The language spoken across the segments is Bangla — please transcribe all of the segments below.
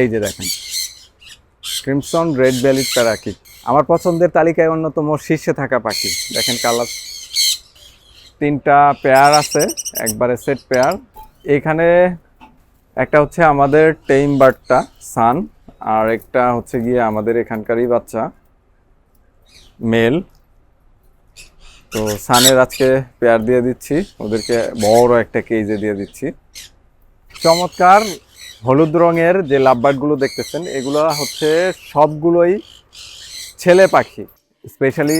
এই যে দেখেন। ক্রিমসন রেড বেলিট প্যারাকি আমার পছন্দের তালিকায় অন্যতম শীর্ষে থাকা পাখি। দেখেন কালার তিনটা পেয়ার আছে, একবারে সেট পেয়ার এখানে একটা হচ্ছে আমাদের টেইম বার্ডটা সান আর একটা হচ্ছে গিয়ে আমাদের এখানকারই বাচ্চা মেল তো সানের আজকে পেয়ার দিয়ে দিচ্ছি। ওদেরকে বড় একটা কেজে দিয়ে দিচ্ছি। চমৎকার হলুদ রঙের যে লাভবার্ডগুলো দেখতেছেন, এগুলো হচ্ছে সবগুলোই ছেলে পাখি। স্পেশালি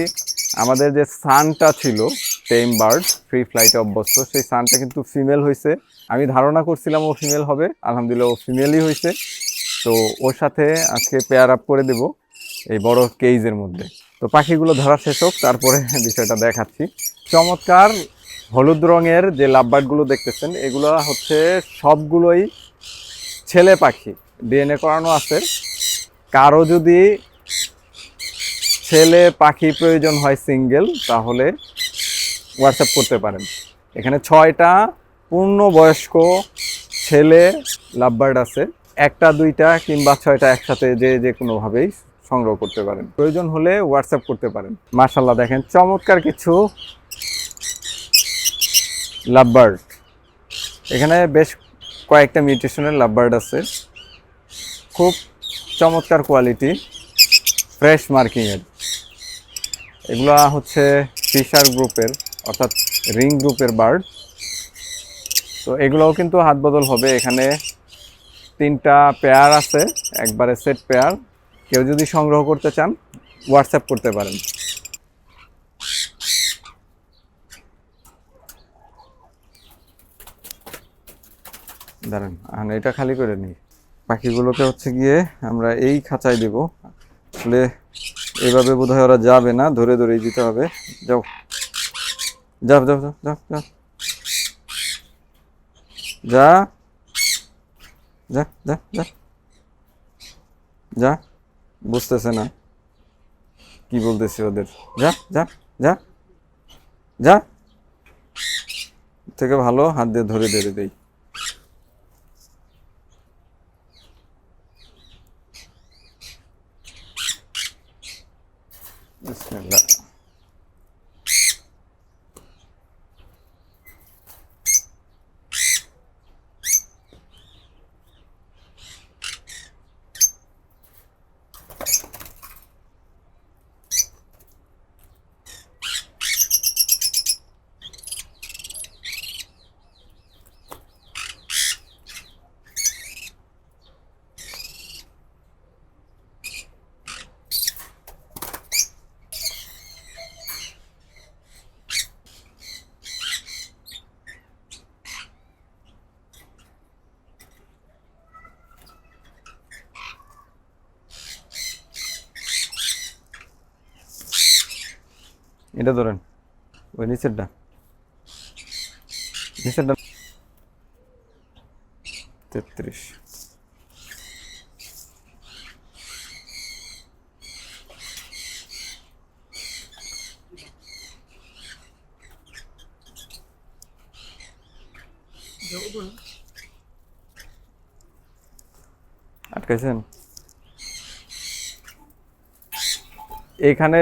আমাদের যে সানটা ছিল টেম বার্ড ফ্রি ফ্লাইটে অভ্যস্ত, সেই সানটা কিন্তু ফিমেল হয়েছে আমি ধারণা করছিলাম ও ফিমেল হবে, আলহামদুলিল্লাহ ও ফিমেলই হয়েছে তো ওর সাথে আজকে পেয়ার আপ করে দেব এই বড় কেইজের মধ্যে। তো পাখিগুলো ধরা শেষ হোক, তারপরে বিষয়টা দেখাচ্ছি। চমৎকার হলুদ রঙের যে লাভবার্ডগুলো দেখতেছেন, এগুলো হচ্ছে সবগুলোই ছেলে পাখি ডিএনএ করানো আছে। কারও যদি ছেলে পাখি প্রয়োজন হয় সিঙ্গেল তাহলে হোয়াটসঅ্যাপ করতে পারেন। এখানে ছয়টা পূর্ণবয়স্ক ছেলে লাভবার্ড আছে। একটা, দুইটা কিংবা ছয়টা একসাথে যে যে কোনোভাবেই সংগ্রহ করতে পারেন। প্রয়োজন হলে হোয়াটসঅ্যাপ করতে পারেন। মার্শাল্লাহ দেখেন চমৎকার কিছু লাভবার্ড। এখানে বেশ কয়েকটা মিউটেশনের লাভবার্ড আছে। খুব চমৎকার কোয়ালিটি, ফ্রেশ মার্কিংয়ের এগুলা হচ্ছে ফিশার গ্রুপের, অর্থাৎ রিং গ্রুপের বার্ড। তো এগুলোও কিন্তু হাত বদল হবে। এখানে তিনটা পেয়ার আছে, একবারে সেট পেয়ার। কেউ যদি সংগ্রহ করতে চান, হোয়াটসঅ্যাপ করতে পারেন। দাঁড়ান আর এটা খালি করে নিই। পাখিগুলোকে হচ্ছে গিয়ে আমরা এই খাঁচায় দেব। আসলে এভাবে বোধহয় ওরা যাবে না, ধরে ধরেই দিতে হবে। যাও। যাও যাও যাও যাও যাও। যা। যা যা যা। যা। বুঝতেছে না। কি বলতেছি ওদের? যা যা যা। যা। থেকে ভালো হাত দিয়ে ধরে ধরে দেই। বিসমিল্লাহ এটা ধরেন। ওই নিচেরটা। নিচেরটা তেত্রিশ। আটকাইছেন? এখানে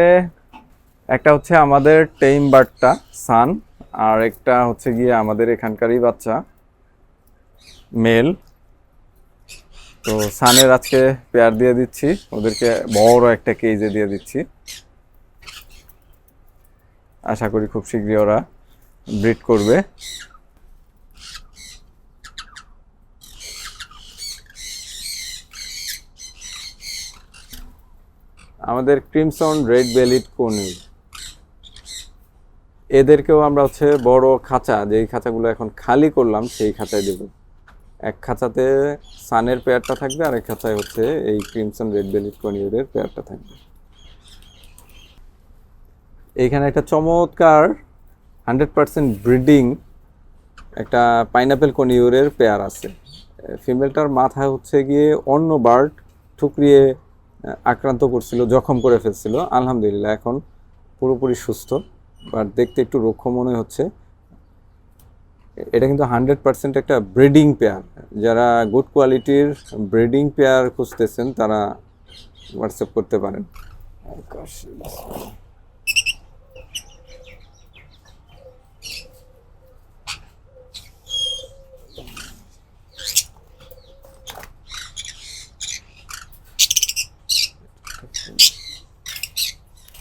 একটা হচ্ছে আমাদের টেইম বার্ডটা সান, আর একটা হচ্ছে গিয়ে আমাদের এখানকারই বাচ্চা, মেল। তো সানের আজকে পেয়ার দিয়ে দিচ্ছি, ওদেরকে বড় একটা কেজে দিয়ে দিচ্ছি। আশা করি খুব শীঘ্রই ওরা ব্রিড করবে। আমাদের ক্রিমসন রেড বেলিট কোনির এদেরকেও আমরা হচ্ছে বড় খাঁচা, যেই খাঁচাগুলো এখন খালি করলাম, সেই খাঁচায় দেব। এক খাঁচাতে সানের পেয়ারটা থাকবে, আর এক খাঁচায় হচ্ছে এই ক্রিমসন রেড বেলিট কনিউরের পেয়ারটা থাকবে। এইখানে একটা চমৎকার হান্ড্রেড পার্সেন্ট ব্রিডিং একটা পাইনাপেল কনিউরের পেয়ার আছে। ফিমেলটার মাথায় হচ্ছে গিয়ে অন্য বার্ড ঠুকরিয়ে আক্রান্ত করছিল, জখম করে ফেলছিল। আলহামদুলিল্লাহ, এখন পুরোপুরি সুস্থ। বাট দেখতে একটু রুক্ষ মনে হচ্ছে। এটা কিন্তু হান্ড্রেড পার্সেন্ট একটা ব্রিডিং পেয়ার। যারা গুড কোয়ালিটির ব্রিডিং পেয়ার খুঁজতেছেন, তারা হোয়াটসঅ্যাপ করতে পারেন।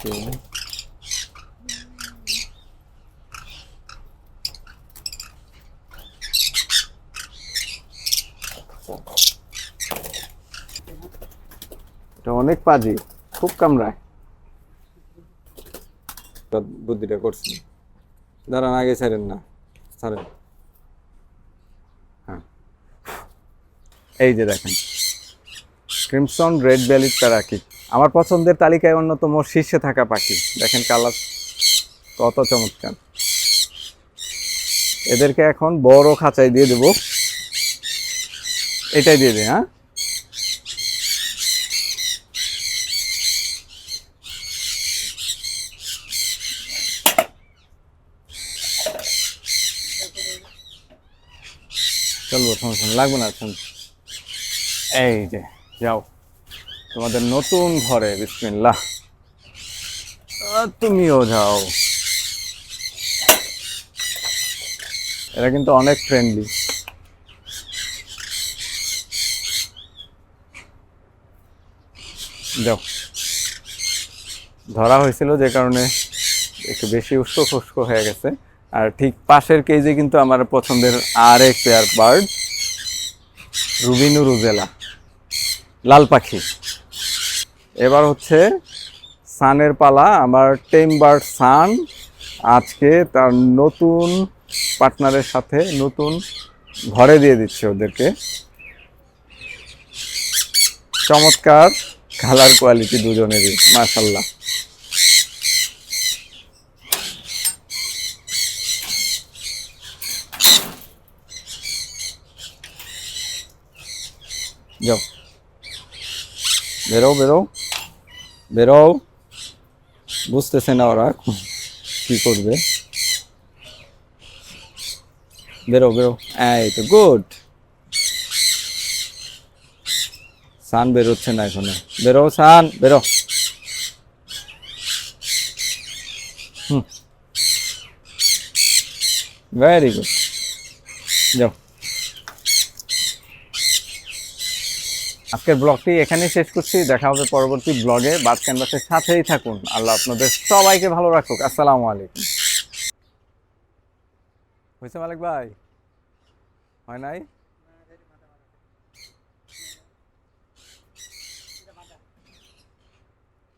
Okay. এটা অনেক পাজি, খুব কামড়ায়। বুদ্ধিটা করছি। দাঁড়ান, আগে ছাড়েন না, ছাড়েন। হ্যাঁ। এই যে দেখেন, ক্রিমসন রেড ভ্যালির প্যারাকি আমার পছন্দের তালিকায় অন্যতম শীর্ষে থাকা পাখি। দেখেন কালার, কত চমৎকার। এদেরকে এখন বড় খাঁচায় দিয়ে দেবো। এটাই দিয়ে দে হ্যাঁ? চলবো, সমস্যা লাগবে না এখন এই যে, যাও। তোমাদের নতুন ঘরে, বিসমিল্লাহ। তুমিও যাও। এরা কিন্তু অনেক ফ্রেন্ডলি যাও। ধরা হয়েছিল যে কারণে একটু বেশি উস্কো খুস্কো হয়ে গেছে। আর ঠিক পাশের কেজে কিন্তু আমার পছন্দের আর আরেক পেয়ার বার্ড রুবিনু রুজেলা, লাল পাখি। এবার হচ্ছে সানের পালা, আমার টেম বার্ড সান, আজকে তার নতুন পার্টনারের সাথে নতুন ঘরে দিয়ে দিচ্ছে ওদেরকে। চমৎকার খালার কোয়ালিটি দুজনেরই মাশাল্লাহ যাও বেরো বেরো বেরো বুঝতেছে না ওরা কি করবে বেরো বেরো এই তো গুড সান বেরোচ্ছে না এখনও বেরো সান বেরো হুম ভেরি গুড যাও আজকের ব্লগটি এখানেই শেষ করছি। দেখা হবে পরবর্তী ব্লগে। বাস ক্যানভাসের সাথেই থাকুন। আল্লাহ আপনাদের সবাইকে ভালো রাখুক। আসসালামু আলাইকুম। হয়েছে মালিক ভাই? হয় নাই?